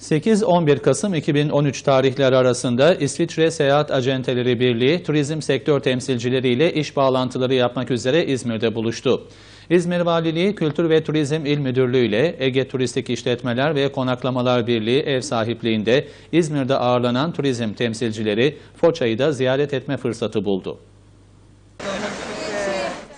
8-11 Kasım 2013 tarihleri arasında İsviçre Seyahat Acenteleri Birliği turizm sektör temsilcileriyle iş bağlantıları yapmak üzere İzmir'de buluştu. İzmir Valiliği Kültür ve Turizm İl Müdürlüğü ile Ege Turistik İşletmeler ve Konaklamalar Birliği ev sahipliğinde İzmir'de ağırlanan turizm temsilcileri Foça'yı da ziyaret etme fırsatı buldu.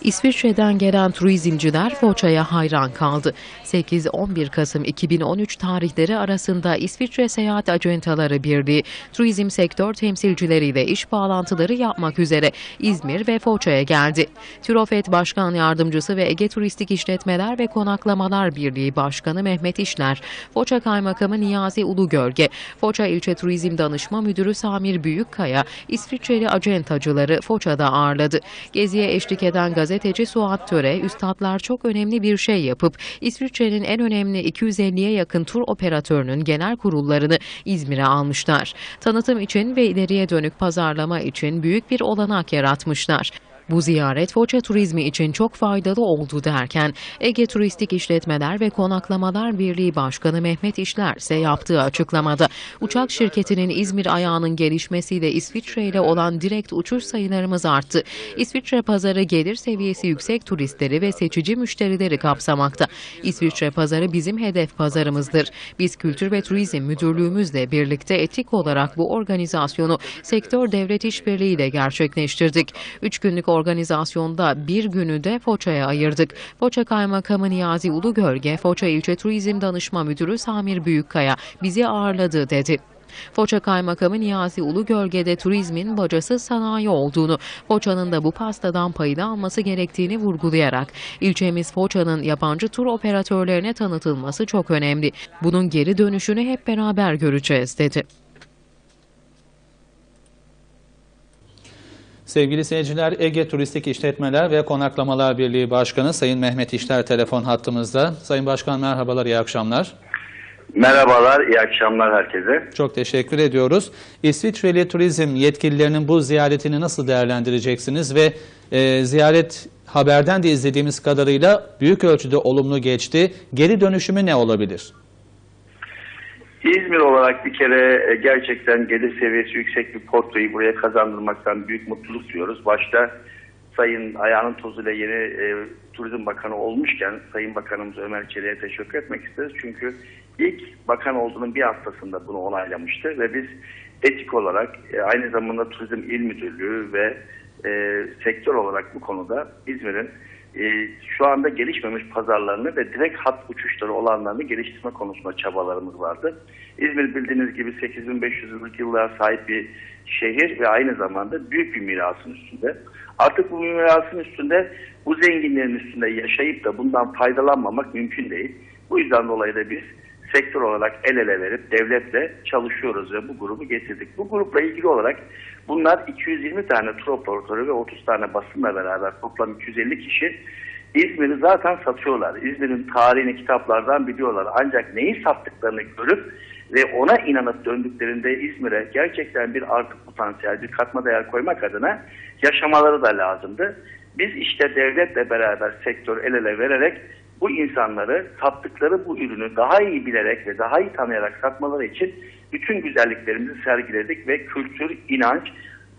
İsviçre'den gelen turizmciler Foça'ya hayran kaldı. 8-11 Kasım 2013 tarihleri arasında İsviçre Seyahat Acentaları Birliği turizm sektör temsilcileriyle iş bağlantıları yapmak üzere İzmir ve Foça'ya geldi. Türofet Başkan Yardımcısı ve Ege Turistik İşletmeler ve Konaklamalar Birliği Başkanı Mehmet İşler, Foça Kaymakamı Niyazi Ulugölge, Foça İlçe Turizm Danışma Müdürü Samir Büyükkaya, İsviçreli acentacıları Foça'da ağırladı. Geziye eşlik eden gazeteci Suat Töre, üstadlar çok önemli bir şey yapıp İsviçre'nin en önemli 250'ye yakın tur operatörünün genel kurullarını İzmir'e almışlar. Tanıtım için ve ileriye dönük pazarlama için büyük bir olanak yaratmışlar. Bu ziyaret Foça turizmi için çok faydalı oldu derken Ege Turistik İşletmeler ve Konaklamalar Birliği Başkanı Mehmet İşler ise yaptığı açıklamada uçak şirketinin İzmir ayağının gelişmesiyle İsviçre ile olan direkt uçuş sayılarımız arttı. İsviçre pazarı gelir seviyesi yüksek turistleri ve seçici müşterileri kapsamakta. İsviçre pazarı bizim hedef pazarımızdır. Biz Kültür ve Turizm Müdürlüğümüzle birlikte etik olarak bu organizasyonu sektör devlet işbirliği ile gerçekleştirdik. Üç günlük organizasyonda bir günü de Foça'ya ayırdık. Foça Kaymakamı Niyazi Ulugölge, Foça İlçe Turizm Danışma Müdürü Samir Büyükkaya bizi ağırladı dedi. Foça Kaymakamı Niyazi Ulugölge'de turizmin bacası sanayi olduğunu, Foça'nın da bu pastadan payını alması gerektiğini vurgulayarak, ilçemiz Foça'nın yabancı tur operatörlerine tanıtılması çok önemli. Bunun geri dönüşünü hep beraber göreceğiz dedi. Sevgili seyirciler, Ege Turistik İşletmeler ve Konaklamalar Birliği Başkanı Sayın Mehmet İşler telefon hattımızda. Sayın Başkan merhabalar, iyi akşamlar. Merhabalar, iyi akşamlar herkese. Çok teşekkür ediyoruz. İsviçreli turizm yetkililerinin bu ziyaretini nasıl değerlendireceksiniz ve e, ziyaret haberden de izlediğimiz kadarıyla büyük ölçüde olumlu geçti. Geri dönüşümü ne olabilir? İzmir olarak bir kere e, gerçekten gelir seviyesi yüksek bir portföyü buraya kazandırmaktan büyük mutluluk duyuyoruz. Başta Sayın Ayağının Tozuyla yeni e, Turizm Bakanı olmuşken Sayın Bakanımız Ömer Çelik'e teşekkür etmek isteriz. Çünkü ilk bakan olduğunun bir haftasında bunu onaylamıştı ve biz etik olarak e, aynı zamanda Turizm İl Müdürlüğü ve e, sektör olarak bu konuda İzmir'in e, şu anda gelişmemiş pazarlarını ve direkt hat uçuşları olanlarını geliştirme konusunda çabalarımız vardı. İzmir bildiğiniz gibi 8500 yıllık yıllara sahip bir şehir ve aynı zamanda büyük bir mirasın üstünde. Artık bu mirasın üstünde bu zenginlerin üstünde yaşayıp da bundan faydalanmamak mümkün değil. Bu yüzden dolayı da biz sektör olarak el ele verip devletle çalışıyoruz ve bu grubu getirdik. Bu grupla ilgili olarak bunlar 220 tane tur operatörü ve 30 tane basınla beraber toplam 250 kişi İzmir'i zaten satıyorlar. İzmir'in tarihini kitaplardan biliyorlar. Ancak neyi sattıklarını görüp ve ona inanıp döndüklerinde İzmir'e gerçekten bir artı potansiyel, bir katma değer koymak adına yaşamaları da lazımdı. Biz işte devletle beraber sektör el ele vererek bu insanları sattıkları bu ürünü daha iyi bilerek ve daha iyi tanıyarak satmaları için bütün güzelliklerimizi sergiledik ve kültür, inanç,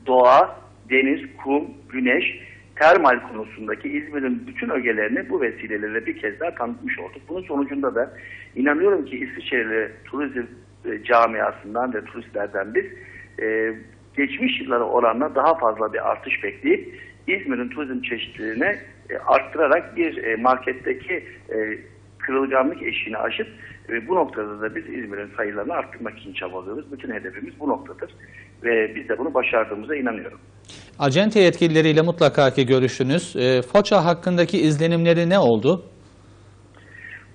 doğa, deniz, kum, güneş, termal konusundaki İzmir'in bütün ögelerini bu vesilelerle bir kez daha tanıtmış olduk. Bunun sonucunda da inanıyorum ki İsviçreli turizm e, camiasından ve turistlerden biz e, geçmiş yıllara oranla daha fazla bir artış bekleyip İzmir'in turizm çeşitliliğine arttırarak bir e, marketteki e, kırılganlık eşiğini aşıp e, bu noktada da biz İzmir'in sayılarını arttırmak için çabalıyoruz. Bütün hedefimiz bu noktadır ve biz de bunu başardığımıza inanıyorum. Acente yetkilileriyle mutlaka ki görüştünüz. E, Foça hakkındaki izlenimleri ne oldu?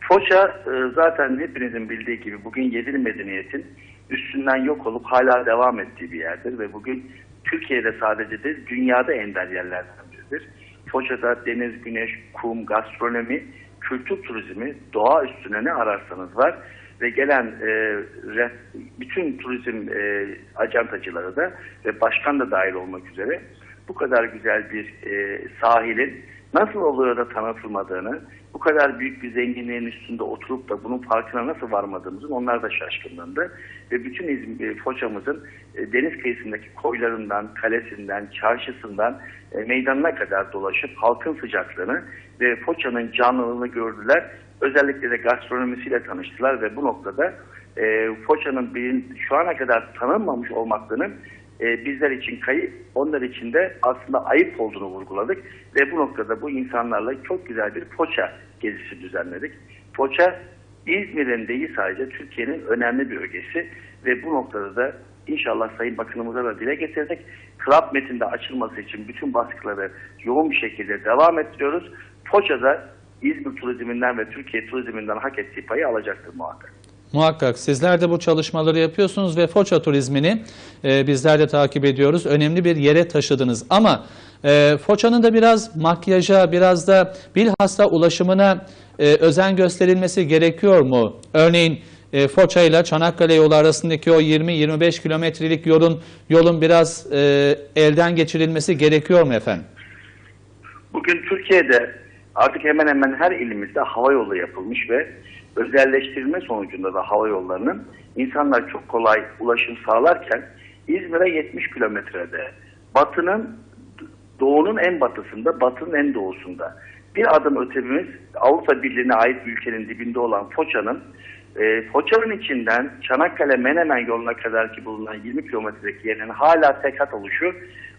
Foça e, zaten hepinizin bildiği gibi bugün yedili medeniyetin üstünden yok olup hala devam ettiği bir yerdir ve bugün Türkiye'de sadece değil dünyada ender yerlerden biridir. Foça'da deniz, güneş, kum, gastronomi, kültür turizmi, doğa üstüne ne ararsanız var ve gelen e, bütün turizm e, acentacıları da ve başkan da dahil olmak üzere bu kadar güzel bir e, sahilin nasıl oluyor da tanıtılmadığını, bu kadar büyük bir zenginliğin üstünde oturup da bunun farkına nasıl varmadığımızın onlar da şaşkınlandı. Ve bütün İzmir, e, Foça'mızın e, deniz kıyısındaki koylarından, kalesinden, çarşısından e, meydanına kadar dolaşıp halkın sıcaklığını ve Foça'nın canlılığını gördüler. Özellikle de gastronomisiyle tanıştılar ve bu noktada e, Foça'nın şu ana kadar tanınmamış olmaklığının e, bizler için kayıp, onlar için de aslında ayıp olduğunu vurguladık ve bu noktada bu insanlarla çok güzel bir Foça gezisi düzenledik. Foça İzmir'in değil sadece Türkiye'nin önemli bir ögesi ve bu noktada da inşallah Sayın Bakanımıza da dile getirdik. Club metinde açılması için bütün baskıları yoğun bir şekilde devam ettiriyoruz. Foça'da İzmir turizminden ve Türkiye turizminden hak ettiği payı alacaktır muhakkak. Muhakkak sizler de bu çalışmaları yapıyorsunuz ve Foça turizmini e, bizler de takip ediyoruz. Önemli bir yere taşıdınız ama e, Foça'nın da biraz makyaja, biraz da bilhassa ulaşımına e, özen gösterilmesi gerekiyor mu? Örneğin e, Foça ile Çanakkale yolu arasındaki o 20-25 kilometrelik yolun yolun biraz e, elden geçirilmesi gerekiyor mu efendim? Bugün Türkiye'de artık hemen hemen her ilimizde hava yolu yapılmış ve özelleştirilme sonucunda da hava yollarının insanlar çok kolay ulaşım sağlarken İzmir'e 70 kilometrede, batının doğunun en batısında, batının en doğusunda. Bir adım ötemiz Avrupa Birliği'ne ait bir ülkenin dibinde olan Foça'nın e, Foça'nın içinden Çanakkale Menemen yoluna kadar ki bulunan 20 kilometredeki yerinin hala tek hat oluşu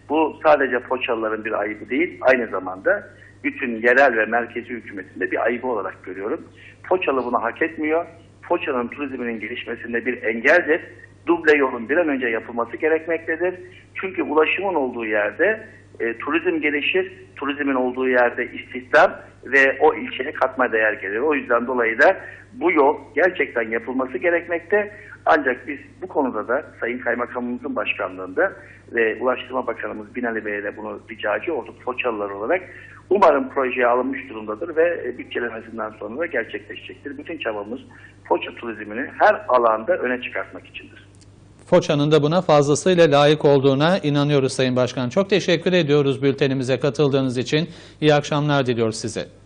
bu sadece Foçalıların bir ayıbı değil aynı zamanda bütün yerel ve merkezi hükümetinde bir ayıbı olarak görüyorum. Foçalı bunu hak etmiyor. Foça'nın turizminin gelişmesinde bir engeldir. Duble yolun bir an önce yapılması gerekmektedir. Çünkü ulaşımın olduğu yerde e, turizm gelişir, turizmin olduğu yerde istihdam ve o ilçeye katma değer gelir. O yüzden dolayı da bu yol gerçekten yapılması gerekmekte. Ancak biz bu konuda da Sayın Kaymakamımızın başkanlığında ve Ulaştırma Bakanımız Binali Bey'e de bunu ricacı olduk Foçalılar olarak. Umarım projeye alınmış durumdadır ve bütçelemesinden sonra da gerçekleşecektir. Bütün çabamız Foça turizmini her alanda öne çıkartmak içindir. Foça'nın da buna fazlasıyla layık olduğuna inanıyoruz Sayın Başkan. Çok teşekkür ediyoruz bültenimize katıldığınız için. İyi akşamlar diliyoruz size.